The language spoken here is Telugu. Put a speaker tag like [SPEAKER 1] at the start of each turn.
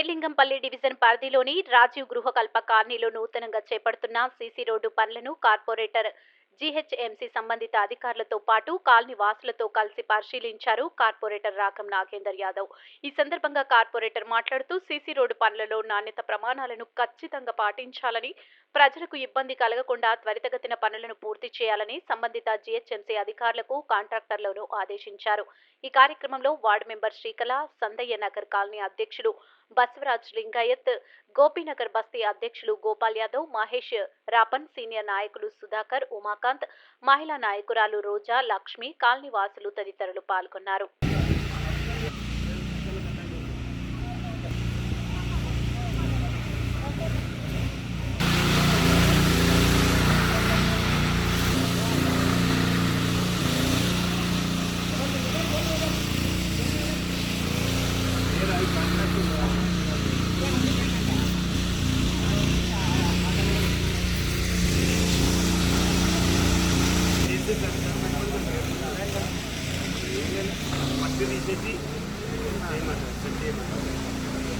[SPEAKER 1] శ్రీలింగంపల్లి డివిజన్ పరిధిలోని రాజీవ్ గృహకల్ప కాలనీలో నూతనంగా చేపడుతున్న సీసీ రోడ్డు పనులను కార్పొరేటర్ జీహెచ్ఎంసీ సంబంధిత అధికారులతో పాటు కాలనీ వాసులతో కలిసి పరిశీలించారు కార్పొరేటర్ రాకం నాగేందర్ యాదవ్. ఈ సందర్భంగా కార్పొరేటర్ మాట్లాడుతూ సీసీ రోడ్డు పనులలో నాణ్యత ప్రమాణాలను ఖచ్చితంగా పాటించాలని ప్రజలకు ఇబ్బంది కలగకుండా త్వరితగతిన పనులను పూర్తి చేయాలని సంబంధిత జీహెచ్ఎంసీ అధికారులకు కాంట్రాక్టర్లను ఆదేశించారు. ఈ కార్యక్రమంలో ward member Srikala Sandayya Nagar colony అధ్యక్షులు బసవరాజ్ లింగాయత్ గోపీనగర్ బస్తీ అధ్యక్షులు గోపాల్ యాదవ్ మహేష్ రాపన్ సీనియర్ నాయకులు సుధాకర్ ఉమాకాంత్ మహిళా నాయకురాలు రోజా లక్ష్మి కాలనీవాసులు తదితరులు పాల్గొన్నారు.
[SPEAKER 2] les aider